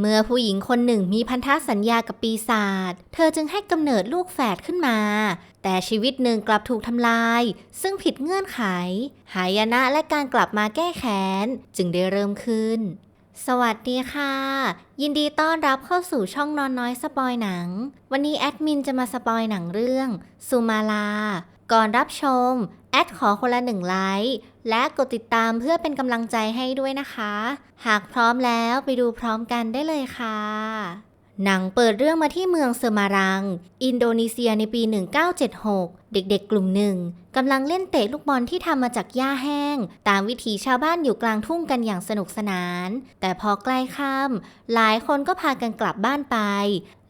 เมื่อผู้หญิงคนหนึ่งมีพันธสัญญากับปีศาจ เธอจึงให้กำเนิดลูกแฝดขึ้นมา แต่ชีวิตหนึ่งกลับถูกทำลาย ซึ่งผิดเงื่อนไข หายนะและการกลับมาแก้แค้น จึงได้เริ่มขึ้น สวัสดีค่ะ ยินดีต้อนรับเข้าสู่ช่องนอนน้อยสปอยหนัง วันนี้แอดมินจะมาสปอยหนังเรื่อง สุมาลา ก่อนรับชม แอดขอคนละหนึ่งไลค์ และกดติดตามเพื่อเป็นกำลังใจให้ด้วยนะคะ หากพร้อมแล้วไปดูพร้อมกันได้เลยค่ะ หนังเปิดเรื่องมาที่เมืองเซมารัง อินโดนีเซียในปี 1976 เด็กๆกลุ่มหนึ่งกำลังเล่นเตะลูกบอลที่ทำมาจากหญ้าแห้ง ตามวิถีชาวบ้านอยู่กลางทุ่งกันอย่างสนุกสนาน แต่พอใกล้ค่ำหลายคนก็พากันกลับบ้านไป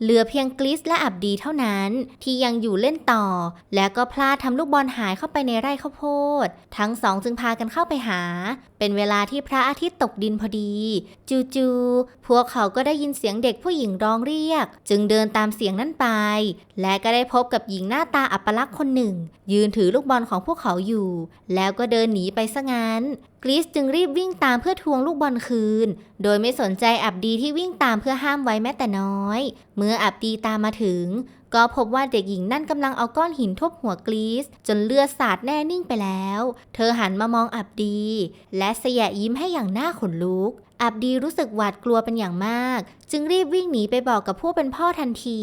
เหลือเพียงกลิสและอับดีเท่านั้น ที่ยังอยู่เล่นต่อ แล้วก็พลาดทำลูกบอลหายเข้าไปในไร่ข้าวโพด ทั้งสองจึงพากันเข้าไปหา เป็นเวลาที่พระอาทิตย์ตกดินพอดี จูๆพวกเขาก็ได้ยินเสียงเด็กผู้หญิงร้องเรียก จึงเดินตามเสียงนั้นไป และก็ได้พบกับหญิงหน้าตาอัปลักษณ์คนหนึ่ง ยืนถือลูกบอลของพวกเขาอยู่ แล้วก็เดินหนีไปซะงั้นกริสจึงรีบวิ่งตามเพื่อทวงลูกบอลคืน โดยไม่สนใจอับดีที่วิ่งตามเพื่อห้ามไว้แม้แต่น้อย เมื่ออับดีตามมาถึง ก็พบว่าเด็กหญิงนั่นกำลังเอาก้อนหินทุบหัวกรีสจนเลือดสาดแน่นิ่งไปแล้ว เธอหันมามองอับดี และเสยยิ้มให้อย่างน่าขนลุกอับดีรู้สึกหวาดกลัวเป็นอย่างมาก จึงรีบวิ่งหนีไปบอกกับผู้เป็นพ่อทันที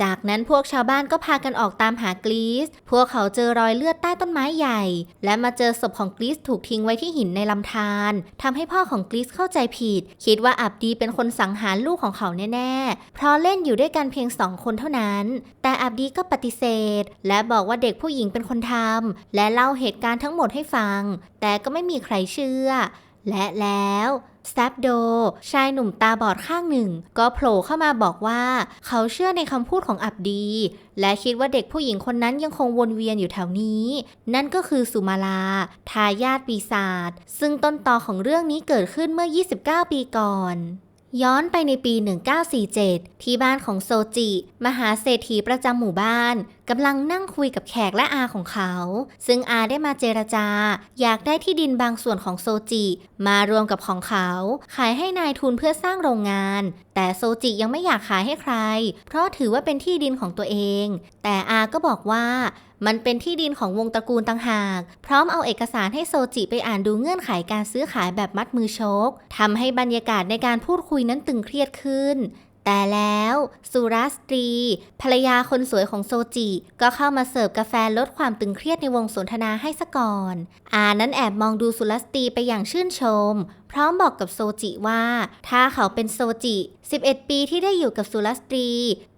จากนั้นพวกชาวบ้านก็พากันออกตามหากรีซพวกเขาเจอรอยเลือดใต้ต้นไม้ใหญ่ และมาเจอศพของกรีซถูกทิ้งไว้ที่หินในลำธารทำให้พ่อของกรีซเข้าใจผิด คิดว่าอับดีเป็นคนสังหารลูกของเขาแน่ๆ เพราะเล่นอยู่ด้วยกันเพียงสองคนเท่านั้น แต่อับดีก็ปฏิเสธ และบอกว่าเด็กผู้หญิงเป็นคนทำและเล่าเหตุการณ์ทั้งหมดให้ฟัง แต่ก็ไม่มีใครเชื่อ และแล้วแซปโด ชายหนุ่มตาบอดข้างหนึ่ง ก็โผล่เข้ามาบอกว่า เขาเชื่อในคำพูดของอับดี และคิดว่าเด็กผู้หญิงคนนั้นยังคงวนเวียนอยู่แถวนี้ นั่นก็คือสุมาลา ทายาทปีศาจซึ่งต้นตอของเรื่องนี้เกิดขึ้นเมื่อ 29 ปีก่อน ย้อนไปในปี 1947 ที่บ้านของโซจิ มหาเศรษฐีประจำหมู่บ้านกำลังนั่งคุยกับแขกและอาของเขา ซึ่งอาได้มาเจรจา อยากได้ที่ดินบางส่วนของโซจิ มารวมกับของเขา ขายให้นายทุนเพื่อสร้างโรงงาน แต่โซจิยังไม่อยากขายให้ใคร เพราะถือว่าเป็นที่ดินของตัวเอง แต่อาก็บอกว่า มันเป็นที่ดินของวงตระกูลต่างหาก พร้อมเอาเอกสารให้โซจิไปอ่านดูเงื่อนไขการซื้อขายแบบมัดมือชกทำให้บรรยากาศในการพูดคุยนั้นตึงเครียดขึ้น แต่แล้วสุรัสตรี ภรรยาคนสวยของโซจิ ก็เข้ามาเสิร์ฟกาแฟลดความตึงเครียดในวงสนทนาให้ซะก่อน อานั้นแอบมองดูสุรัสตรีไปอย่างชื่นชม พร้อมบอกกับโซจิว่า ถ้าเขาเป็นโซจิ 11 ปีที่ได้อยู่กับสุรัสตรี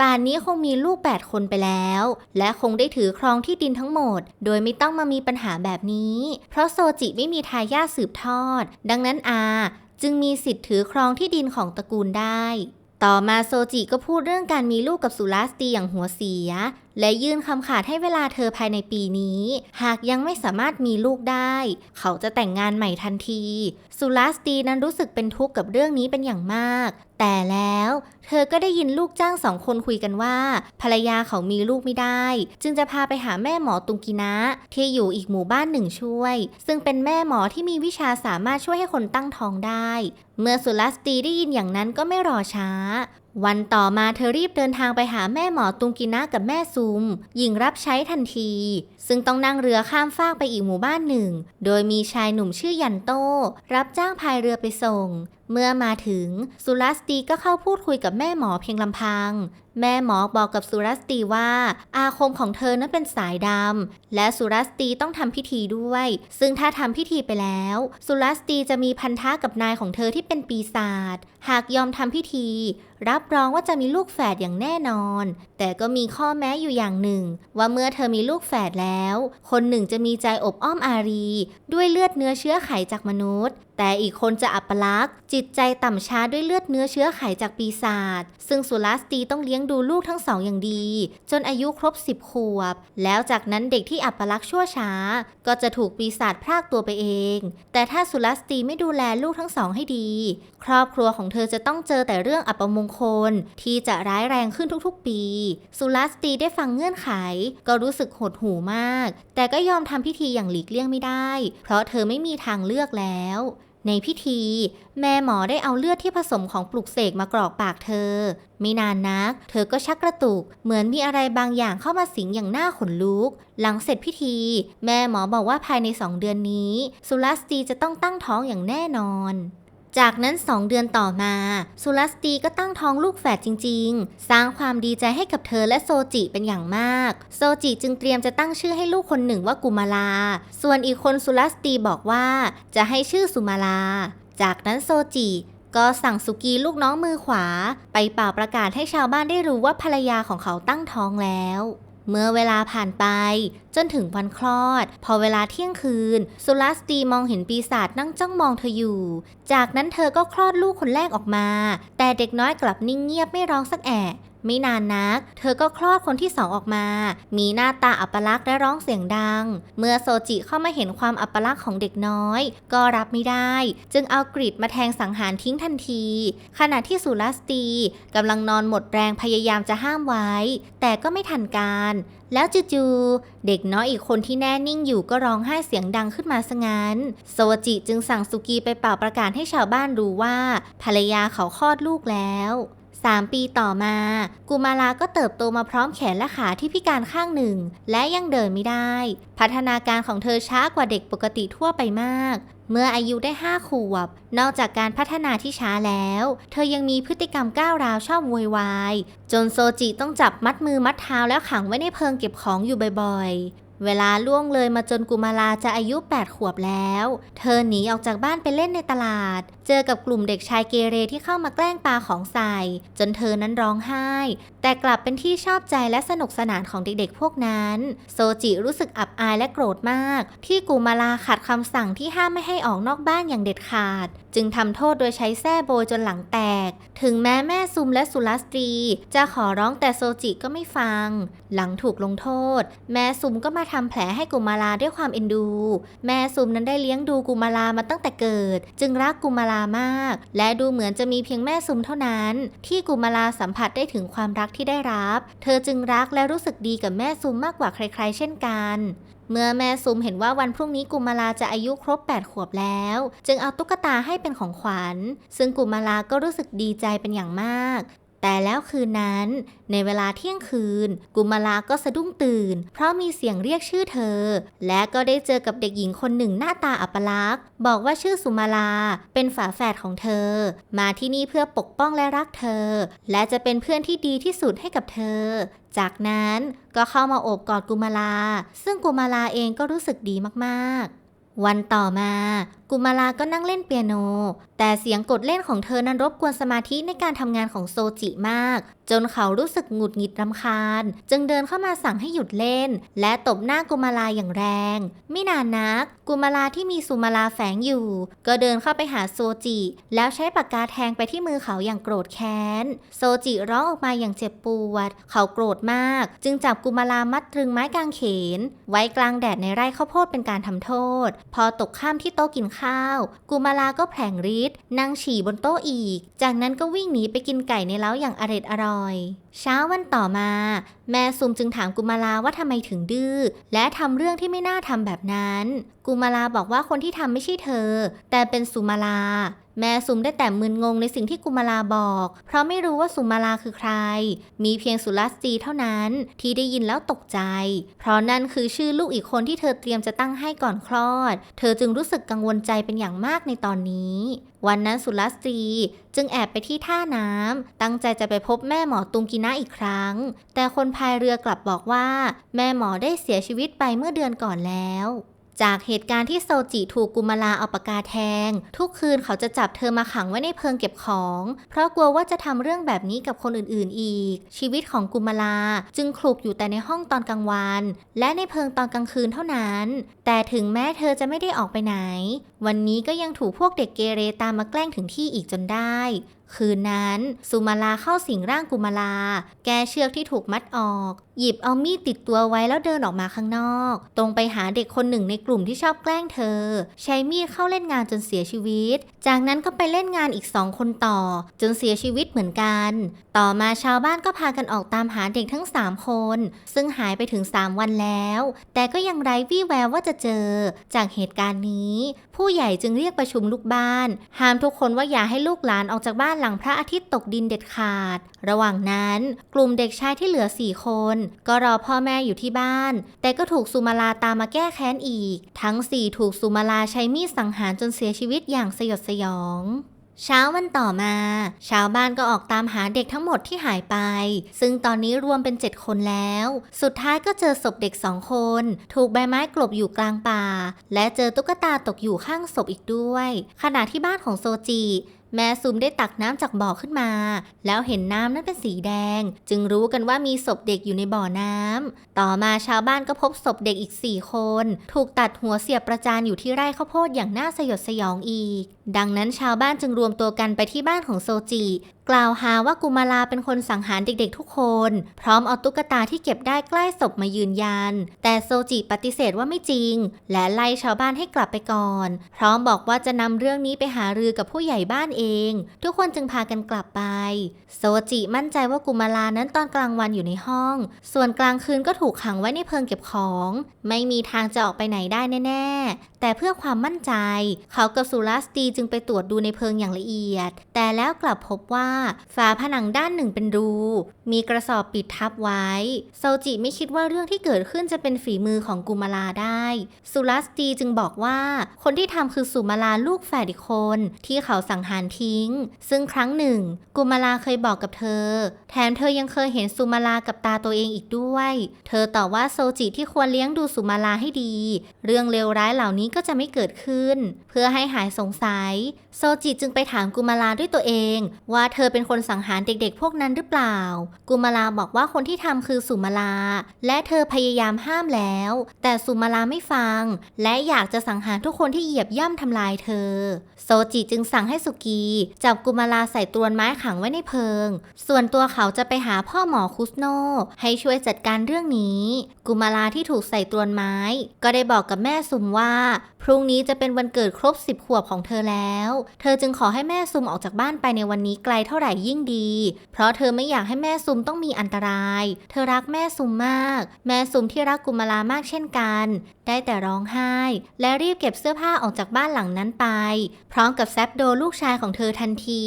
ป่านนี้คงมีลูก 8 คนไปแล้ว และคงได้ถือครองที่ดินทั้งหมด โดยไม่ต้องมามีปัญหาแบบนี้ เพราะโซจิไม่มีทายาทสืบทอด ดังนั้นอาจึงมีสิทธิ์ถือครองที่ดินของตระกูลได้ ต่อมาโซจิก็พูดเรื่องการมีลูกกับสุลาสตีอย่างหัวเสีย และยื่นคำขาดให้เวลาเธอภายในปีนี้ หากยังไม่สามารถมีลูกได้ เขาจะแต่งงานใหม่ทันที สุรัสตีนั้นรู้สึกเป็นทุกข์กับเรื่องนี้เป็นอย่างมาก แต่แล้วเธอก็ได้ยินลูกจ้างสองคนคุยกันว่า ภรรยาเขามีลูกไม่ได้ จึงจะพาไปหาแม่หมอตุงกินะ ที่อยู่อีกหมู่บ้านหนึ่งช่วย ซึ่งเป็นแม่หมอที่มีวิชาสามารถช่วยให้คนตั้งท้องได้ เมื่อสุรัสตีได้ยินอย่างนั้นก็ไม่รอช้า วันต่อมาเธอรีบเดินทางไปหาแม่หมอตุงกินะกับแม่ซุมหญิงรับใช้ทันที ซึ่งต้องนั่งเรือข้ามฟากไปอีกหมู่บ้านหนึ่ง โดยมีชายหนุ่มชื่อยันโต รับจ้างพายเรือไปส่งเมื่อมาถึงสุรัสตีก็เข้าพูดคุยกับแม่หมอเพียงลำพัง แม่หมอบอกกับสุรัสตีว่า อาคมของเธอนั้นเป็นสายดำและสุรัสตีต้องทำพิธีด้วย ซึ่งถ้าทำพิธีไปแล้ว สุรัสตีจะมีพันธะกับนายของเธอที่เป็นปีศาจหากยอมทำพิธี รับรองว่าจะมีลูกแฝดอย่างแน่นอน แต่ก็มีข้อแม้อยู่อย่างหนึ่ง ว่าเมื่อเธอมีลูกแฝดแล้ว คนหนึ่งจะมีใจอบอ้อมอารี ด้วยเลือดเนื้อเชื้อไขจากมนุษย์แต่อีกคนจะอัปลักษ์จิตใจต่ำช้าด้วยเลือดเนื้อเชื้อไขจากปีศาจซึ่งสุรัสตีต้องเลี้ยงดูลูกทั้งสองอย่างดี จนอายุครบ10ขวบ แล้วจากนั้นเด็กที่อัปลักษ์ชั่วช้า ก็จะถูกปีศาจพรากตัวไปเอง แต่ถ้าสุรัสตีไม่ดูแลลูกทั้งสองให้ดี ครอบครัวของเธอจะต้องเจอแต่เรื่องอัปมงคลที่จะร้ายแรงขึ้นทุกๆปี สุรัสตีได้ฟังเงื่อนไข ก็รู้สึกหดหู่มาก แต่ก็ยอมทำพิธีอย่างหลีกเลี่ยงไม่ได้ เพราะเธอไม่มีทางเลือกแล้ว ในพิธี แม่หมอได้เอาเลือดที่ผสมของปลุกเสกมากรอกปากเธอ ไม่นานนัก เธอก็ชักกระตุก เหมือนมีอะไรบางอย่างเข้ามาสิงอย่างหน้าขนลุก หลังเสร็จพิธี แม่หมอบอกว่าภายในสองเดือนนี้ สุลัสตีจะต้องตั้งท้องอย่างแน่นอน จากนั้นสองเดือนต่อมา สุลัสตีก็ตั้งท้องลูกแฝดจริง ๆ สร้างความดีใจให้กับเธอและโซจิเป็นอย่างมาก โซจิจึงเตรียมจะตั้งชื่อให้ลูกคนหนึ่งว่ากุมาลา ส่วนอีกคนสุลัสตีบอกว่าจะให้ชื่อสุมาลา จากนั้นโซจิก็สั่งสุกีลูกน้องมือขวา ไปเป่าประกาศให้ชาวบ้านได้รู้ว่าภรรยาของเขาตั้งท้องแล้ว เมื่อเวลาผ่านไป จนถึงวันคลอด พอเวลาเที่ยงคืน สุลัสตีมองเห็นปีศาจนั่งจ้องมองเธออยู่ จากนั้นเธอก็คลอดลูกคนแรกออกมา แต่เด็กน้อยกลับนิ่งเงียบไม่ร้องสักแอะ ไม่นานนัก เธอก็คลอดคนที่สองออกมา มีหน้าตาอัปลักษณ์และร้องเสียงดัง เมื่อโซจิเข้ามาเห็นความอัปลักษณ์ของเด็กน้อย ก็รับไม่ได้ จึงเอากรีดมาแทงสังหารทิ้งทันที ขณะที่สุลัสตีกำลังนอนหมดแรงพยายามจะห้ามไว้ แต่ก็ไม่ทันการ แล้วจู่ๆเด็กน้อยอีกคนที่แน่นิ่งอยู่ก็ร้องไห้เสียงดังขึ้นมาซะงั้น โซจิจึงสั่งสุกีไปเป่าประกาศให้ชาวบ้านรู้ว่าภรรยาเขาคลอดลูกแล้ว 3 ปีต่อมา กุมาลาก็เติบโตมาพร้อมแขนและขาที่พิการข้างหนึ่ง และยังเดินไม่ได้ พัฒนาการของเธอช้ากว่าเด็กปกติทั่วไปมาก เมื่ออายุได้ 5 ขวบ นอกจากการพัฒนาที่ช้าแล้ว เธอยังมีพฤติกรรมก้าวร้าวชอบโวยวาย จนโซจิต้องจับมัดมือมัดเท้าแล้วขังไว้ในเพิงเก็บของอยู่บ่อยๆ เวลาล่วงเลยมาจนกุมาลาจะอายุ 8 ขวบแล้ว เธอหนีออกจากบ้านไปเล่นในตลาด เจอกับกลุ่มเด็กชายเกเรที่เข้ามาแกล้งปาของใส่ จนเธอนั้นร้องไห้ แต่กลับเป็นที่ชอบใจและสนุกสนานของเด็กๆพวกนั้น โซจิรู้สึกอับอายและโกรธมาก ที่กุมาลาขัดคำสั่งที่ห้ามไม่ให้ออกนอกบ้านอย่างเด็ดขาด จึงทำโทษโดยใช้แส้โบยจนหลังแตก ถึงแม้แม่ซุมและสุลัสตรี จะขอร้องแต่โซจิก็ไม่ฟัง หลังถูกลงโทษ แม่ซุมก็มาทำแผลให้กุมาลาด้วยความเอ็นดู แม่ซุมนั้นได้เลี้ยงดูกุมาลามาตั้งแต่เกิด จึงรักกุมาลามาก และดูเหมือนจะมีเพียงแม่ซุมเท่านั้น ที่กุมาลาสัมผัสได้ถึงความรักที่ได้รับ เธอจึงรักและรู้สึกดีกับแม่ซุมมากกว่าใคร ๆ เช่นกันเมื่อแม่ซุมเห็นว่าวันพรุ่งนี้กุมาลาจะอายุครบ 8 ขวบแล้ว จึงเอาตุ๊กตาให้เป็นของขวัญ ซึ่งกุมาลาก็รู้สึกดีใจเป็นอย่างมาก แต่แล้วคืนนั้น ในเวลาเที่ยงคืน กุมาลาก็สะดุ้งตื่น เพราะมีเสียงเรียกชื่อเธอ และก็ได้เจอกับเด็กหญิงคนหนึ่งหน้าตาอัปลักษณ์ บอกว่าชื่อสุมาลา เป็นฝาแฝดของเธอ มาที่นี่เพื่อปกป้องและรักเธอ และจะเป็นเพื่อนที่ดีที่สุดให้กับเธอ จากนั้นก็เข้ามาโอบกอดกุมาลา ซึ่งกุมาลาเองก็รู้สึกดีมากๆ วันต่อมากุมาลาก็นั่งเล่นเปียโน แต่เสียงกดเล่นของเธอนั้นรบกวนสมาธิในการทำงานของโซจิมาก จนเขารู้สึกหงุดหงิดรำคาญ จึงเดินเข้ามาสั่งให้หยุดเล่น และตบหน้ากุมาลาอย่างแรง ไม่นานนัก กุมาลาที่มีสุมาลาแฝงอยู่ ก็เดินเข้าไปหาโซจิ แล้วใช้ปากกาแทงไปที่มือเขาอย่างโกรธแค้น โซจิร้องออกมาอย่างเจ็บปวด เขาโกรธมาก จึงจับกุมาลามัดตรึงไม้กางเขน ไว้กลางแดดในไร่ข้าวโพดเป็นการทำโทษ พอตกข้ามที่โต๊ะกินข้าว กุมาลาก็แผลงฤทธิ์นั่งฉี่บนโต๊ะอีก จากนั้นก็วิ่งหนีไปกินไก่ในเล้าอย่างอร็ดอร่อย เช้าวันต่อมา แม่ซุมจึงถามกุมาลาว่าทำไมถึงดื้อ และทำเรื่องที่ไม่น่าทำแบบนั้น กุมาลาบอกว่าคนที่ทำไม่ใช่เธอ แต่เป็นสุมาลา แม่ซุมได้แต่มึนงงในสิ่งที่กุมาลาบอก เพราะไม่รู้ว่าสุมาลาคือใคร มีเพียงสุลัสตีเท่านั้นที่ได้ยินแล้วตกใจ เพราะนั่นคือชื่อลูกอีกคนที่เธอเตรียมจะตั้งให้ก่อนคลอด เธอจึงรู้สึกกังวลใจเป็นอย่างมากในตอนนี้ วันนั้นสุลัสตรีจึงแอบไปที่ท่าน้ำตั้งใจจะไปพบแม่หมอตุงกินะอีกครั้ง แต่คนพายเรือกลับบอกว่า แม่หมอได้เสียชีวิตไปเมื่อเดือนก่อนแล้ว จากเหตุการณ์ที่โซจิถูกกุมาลาเอาปากกาแทง ทุกคืนเขาจะจับเธอมาขังไว้ในเพิงเก็บของ เพราะกลัวว่าจะทำเรื่องแบบนี้กับคนอื่นๆอีก ชีวิตของกุมาลาจึงคลุกอยู่แต่ในห้องตอนกลางวัน และในเพิงตอนกลางคืนเท่านั้น แต่ถึงแม้เธอจะไม่ได้ออกไปไหน วันนี้ก็ยังถูกพวกเด็กเกเรตามมาแกล้งถึงที่อีกจนได้คืนนั้น สุมาลาเข้าสิงร่างกุมาลา แกเชือกที่ถูกมัดออก หยิบเอามีดติดตัวไว้แล้วเดินออกมาข้างนอก ตรงไปหาเด็กคนหนึ่งในกลุ่มที่ชอบแกล้งเธอ ใช้มีดเข้าเล่นงานจนเสียชีวิต จากนั้นก็ไปเล่นงานอีกสองคนต่อ จนเสียชีวิตเหมือนกัน ต่อมาชาวบ้านก็พากันออกตามหาเด็กทั้ง 3 คน ซึ่งหายไปถึง 3 วันแล้ว แต่ก็ยังไร้วี่แววว่าจะเจอ จากเหตุการณ์นี้ ผู้ใหญ่จึงเรียกประชุมลูกบ้าน ห้ามทุกคนว่าอย่าให้ลูกหลานออกจากบ้านหลังพระอาทิตย์ตกดินเด็ดขาด ระหว่างนั้น กลุ่มเด็กชายที่เหลือ4คน ก็รอพ่อแม่อยู่ที่บ้าน แต่ก็ถูกสุมาลาตามมาแก้แค้นอีก ทั้ง4ถูกสุมาลาใช้มีดสังหารจนเสียชีวิตอย่างสยดสยองเช้าวันต่อมา ชาวบ้านก็ออกตามหาเด็กทั้งหมดที่หายไป ซึ่งตอนนี้รวมเป็น7คนแล้ว สุดท้ายก็เจอศพเด็กสองคน ถูกใบไม้กลบอยู่กลางป่า และเจอตุ๊กตาตกอยู่ข้างศพอีกด้วย ขณะที่บ้านของโซจิ แม่ซุมได้ตักน้ำจากบ่อขึ้นมา แล้วเห็นน้ำนั้นเป็นสีแดง จึงรู้กันว่ามีศพเด็กอยู่ในบ่อน้ำต่อมาชาวบ้านก็พบศพเด็กอีก4คน ถูกตัดหัวเสียบประจานอยู่ที่ไร่ข้าวโพดอย่างน่าสยดสยองอีก ดังนั้นชาวบ้านจึงรวมตัวกันไปที่บ้านของโซจิ กล่าวหาว่ากุมาลาเป็นคนสังหารเด็กๆทุกคน พร้อมเอาตุ๊กตาที่เก็บได้ใกล้ศพมายืนยัน แต่โซจิปฏิเสธว่าไม่จริง และไล่ชาวบ้านให้กลับไปก่อน พร้อมบอกว่าจะนำเรื่องนี้ไปหารือกับผู้ใหญ่บ้านเองทุกคนจึงพากันกลับไป โซจิมั่นใจว่ากุมาลานั้นตอนกลางวันอยู่ในห้อง ส่วนกลางคืนก็ถูกขังไว้ในเพิงเก็บของ ไม่มีทางจะออกไปไหนได้แน่ ๆ แต่เพื่อความมั่นใจ เขากับสุรัสตีจึงไปตรวจดูในเพิงอย่างละเอียด แต่แล้วกลับพบว่าฝาผนังด้านหนึ่งเป็นรูมีกระสอบปิดทับไว้โซจิไม่คิดว่าเรื่องที่เกิดขึ้นจะเป็นฝีมือของกุมาลาได้ สุรัสตีจึงบอกว่า คนที่ทำคือสุมาลาลูกแฝดอีกคน ที่เขาสังหารทิ้ง ซึ่งครั้งหนึ่ง กุมาลาเคยบอกกับเธอ แถมเธอยังเคยเห็นสุมาลากับตาตัวเองอีกด้วย เธอตอบว่าโซจิที่ควรเลี้ยงดูสุมาลาให้ดี เรื่องเลวร้ายเหล่านี้ก็จะไม่เกิดขึ้น เพื่อให้หายสงสัย โซจิจึงไปถามกุมาลาด้วยตัวเอง ว่าเธอเป็นคนสังหารเด็กๆ พวกนั้นหรือเปล่ากุมาลาบอกว่าคนที่ทำคือสุมาลา และเธอพยายามห้ามแล้ว แต่สุมาลาไม่ฟัง และอยากจะสังหารทุกคนที่เหยียบย่ำทำลายเธอ โซจิจึงสั่งให้สุกี จับกุมาลาใส่ตรวนไม้ขังไว้ในเพิง ส่วนตัวเขาจะไปหาพ่อหมอคุสโนให้ช่วยจัดการเรื่องนี้ กุมาลาที่ถูกใส่ตรวนไม้ ก็ได้บอกกับแม่ซุมว่า พรุ่งนี้จะเป็นวันเกิดครบ10ขวบของเธอแล้ว เธอจึงขอให้แม่ซุมออกจากบ้านไปในวันนี้ไกลเท่าไหร่ยิ่งดี เพราะเธอไม่อยากให้แม่ซุมต้องมีอันตราย เธอรักแม่ซุมมาก แม่ซุมที่รักกุมาลามากเช่นกัน ได้แต่ร้องไห้ และรีบเก็บเสื้อผ้าออกจากบ้านหลังนั้นไป พร้อมกับแซบโดลูกชายของเธอทันที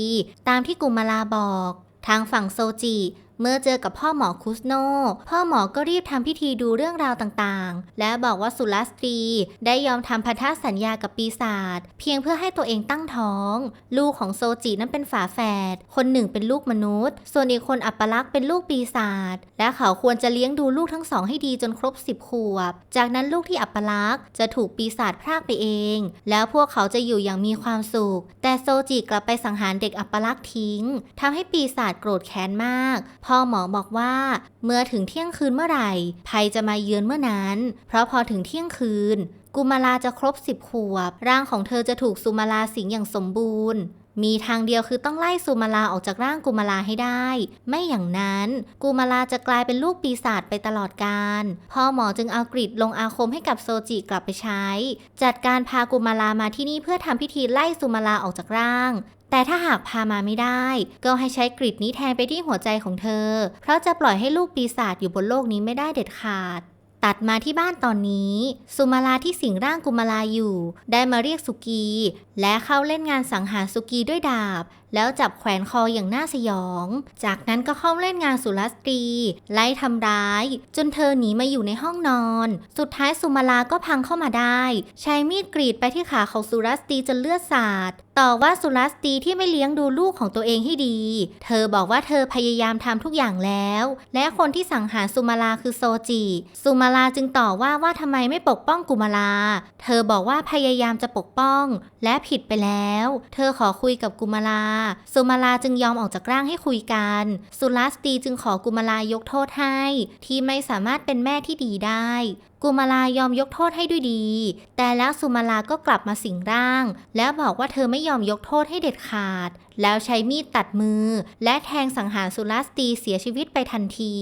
ตามที่กุมาลาบอก ทางฝั่งโซจิ เมื่อเจอกับพ่อหมอคุสโน พ่อหมอก็รีบทำพิธีดูเรื่องราวต่างๆ และบอกว่าสุลสตรีได้ยอมทำพันธสัญญากับปีศาจเพียงเพื่อให้ตัวเองตั้งท้อง ลูกของโซจินั้นเป็นฝาแฝด คนหนึ่งเป็นลูกมนุษย์ ส่วนอีกคนอัปลักษ์เป็นลูกปีศาจ และเขาควรจะเลี้ยงดูลูกทั้งสองให้ดีจนครบสิบขวบ จากนั้นลูกที่อัปลักษ์จะถูกปีศาจพรากไปเอง แล้วพวกเขาจะอยู่อย่างมีความสุข แต่โซจิกลับไปสังหารเด็กอัปลักษ์ทิ้งทำให้ปีศาจโกรธแค้นมากพ่อหมอบอกว่า เมื่อถึงเที่ยงคืนเมื่อไหร่ ภัยจะมาเยือนเมื่อนั้น เพราะพอถึงเที่ยงคืน กุมาลาจะครบสิบขวบ ร่างของเธอจะถูกสุมาลาสิงอย่างสมบูรณ์มีทางเดียวคือต้องไล่สุมาลาออกจากร่างกุมาลาให้ได้ ไม่อย่างนั้นกุมาลาจะกลายเป็นลูกปีศาจไปตลอดกาล พ่อหมอจึงเอากริดลงอาคมให้กับโซจิกลับไปใช้ จัดการพากุมาลามาที่นี่เพื่อทำพิธีไล่สุมาลาออกจากร่าง แต่ถ้าหากพามาไม่ได้ ก็ให้ใช้กริดนี้แทนไปที่หัวใจของเธอ เพราะจะปล่อยให้ลูกปีศาจอยู่บนโลกนี้ไม่ได้เด็ดขาด ตัดมาที่บ้านตอนนี้ สุมาลาที่สิงร่างกุมาลาอยู่ ได้มาเรียกสุกี และเข้าเล่นงานสังหารสุกีด้วยดาบแล้วจับแขวนคออย่างน่าสยอง จากนั้นก็เข้าเล่นงานสุรัสตรี ไล่ทำร้าย จนเธอหนีมาอยู่ในห้องนอน สุดท้ายสุมาลาก็พังเข้ามาได้ ใช้มีดกรีดไปที่ขาของสุรัสตรีจนเลือดสาดต่อว่าสุรัสตรีที่ไม่เลี้ยงดูลูกของตัวเองให้ดี เธอบอกว่าเธอพยายามทำทุกอย่างแล้ว และคนที่สังหารสุมาลาคือโซจิ สุมาลาจึงต่อว่าว่าทำไมไม่ปกป้องกุมาลา เธอบอกว่าพยายามจะปกป้อง และผิดไปแล้ว เธอขอคุยกับกุมาลาสุมาลาจึงยอมออกจากร่างให้คุยกัน สุลัสตีจึงขอกุมาลายกโทษให้ ที่ไม่สามารถเป็นแม่ที่ดีได้กุมาลายอมยกโทษให้ด้วยดี แต่แล้วสุมาลาก็กลับมาสิงร่าง แล้วบอกว่าเธอไม่ยอมยกโทษให้เด็ดขาด แล้วใช้มีดตัดมือ และแทงสังหารสุลัสตีเสียชีวิตไปทันที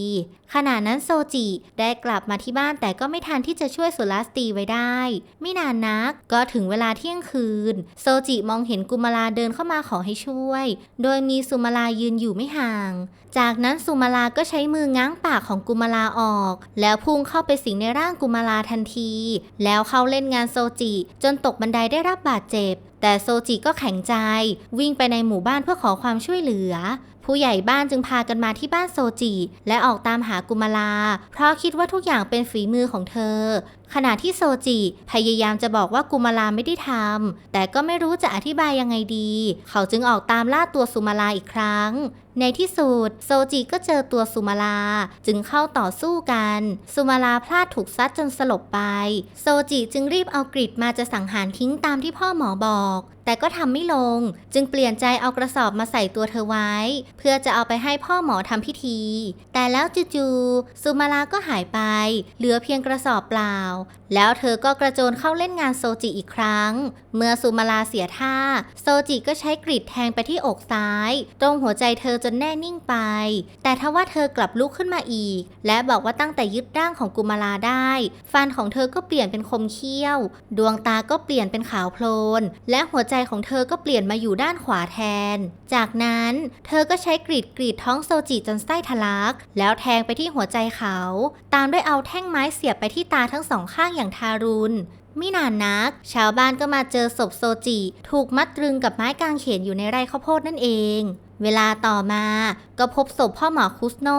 ขณะนั้นโซจิได้กลับมาที่บ้านแต่ก็ไม่ทันที่จะช่วยสุลัสตีไว้ได้ ไม่นานนักก็ถึงเวลาเที่ยงคืน โซจิมองเห็นกุมาลาเดินเข้ามาขอให้ช่วย โดยมีสุมาลายืนอยู่ไม่ห่าง จากนั้นสุมาลาก็ใช้มือง้างปากของกุมาลาออก แล้วพุ่งเข้าไปสิงในร่างกุุมาลาทันที แล้วเข้าเล่นงานโซจิ จนตกบันไดได้รับบาดเจ็บ แต่โซจิก็แข็งใจ วิ่งไปในหมู่บ้านเพื่อขอความช่วยเหลือ ผู้ใหญ่บ้านจึงพากันมาที่บ้านโซจิ และออกตามหากุมาลา เพราะคิดว่าทุกอย่างเป็นฝีมือของเธอ ขณะที่โซจิพยายามจะบอกว่ากุมาลาไม่ได้ทำแต่ก็ไม่รู้จะอธิบายยังไงดี เขาจึงออกตามล่าตัวสุมาลาอีกครั้ง ในที่สุดโซจิก็เจอตัวสุมาลาจึงเข้าต่อสู้กัน สุมาลาพลาดถูกซัดจนสลบไป โซจิจึงรีบเอากริดมาจะสังหารทิ้งตามที่พ่อหมอบอก แต่ก็ทำไม่ลง จึงเปลี่ยนใจเอากระสอบมาใส่ตัวเธอไว้ เพื่อจะเอาไปให้พ่อหมอทำพิธี แต่แล้วจู่ๆสุมาลาก็หายไป เหลือเพียงกระสอบเปล่า แล้วเธอก็กระโจนเข้าเล่นงานโซจิอีกครั้ง เมื่อสุมาลาเสียท่า โซจิก็ใช้กริดแทงไปที่อกซ้าย ตรงหัวใจเธอจนแน่นิ่งไป แต่ทว่าเธอกลับลุกขึ้นมาอีก และบอกว่าตั้งแต่ยึดร่างของกุมาลาได้ ฟันของเธอก็เปลี่ยนเป็นคมเขี้ยว ดวงตาก็เปลี่ยนเป็นขาวโพลน และหัวใจของเธอก็เปลี่ยนมาอยู่ด้านขวาแทน จากนั้นเธอก็ใช้กรีดกรีดท้องโซจิจนไส้ทะลัก แล้วแทงไปที่หัวใจเขา ตามด้วยเอาแท่งไม้เสียบไปที่ตาทั้งสองข้างอย่างทารุณ ไม่นานนัก ชาวบ้านก็มาเจอศพโซจิ ถูกมัดตรึงกับไม้กางเขนอยู่ในไร่ข้าวโพดนั่นเอง เวลาต่อมาก็พบศพพ่อหมอคุสโน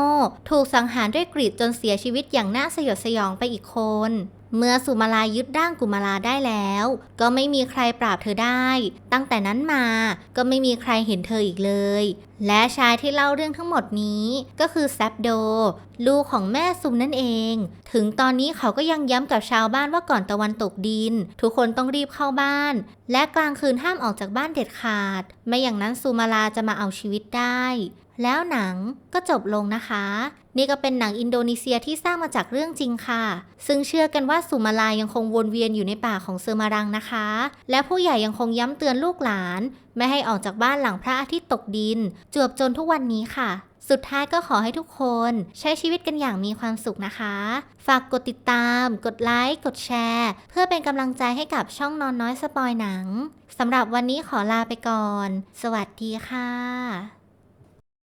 ถูกสังหารด้วยกรีดจนเสียชีวิตอย่างน่าสยดสยองไปอีกคน เมื่อสุมาลายึดร่างกุมาลาได้แล้ว ก็ไม่มีใครปราบเธอได้ ตั้งแต่นั้นมาก็ไม่มีใครเห็นเธออีกเลย และชายที่เล่าเรื่องทั้งหมดนี้ก็คือแซปโด ลูกของแม่ซุมนั่นเอง ถึงตอนนี้เขาก็ยังย้ำกับชาวบ้านว่าก่อนตะวันตกดิน ทุกคนต้องรีบเข้าบ้าน และกลางคืนห้ามออกจากบ้านเด็ดขาด ไม่อย่างนั้นซูมาลาจะมาเอาชีวิตได้ แล้วหนังก็จบลงนะคะ นี่ก็เป็นหนังอินโดนีเซียที่สร้างมาจากเรื่องจริงค่ะ ซึ่งเชื่อกันว่าสุมาลายังคงวนเวียนอยู่ในป่าของเซอร์มารังนะคะ และผู้ใหญ่ยังคงย้ำเตือนลูกหลาน ไม่ให้ออกจากบ้านหลังพระอาทิตย์ตกดิน จวบจนทุกวันนี้ค่ะสุดท้ายก็ขอให้ทุกคนใช้ชีวิตกันอย่างมีความสุขนะคะ ฝากกดติดตาม กดไลค์ กดแชร์ เพื่อเป็นกำลังใจให้กับช่องนอนน้อยสปอยหนัง สำหรับวันนี้ขอลาไปก่อน สวัสดีค่ะ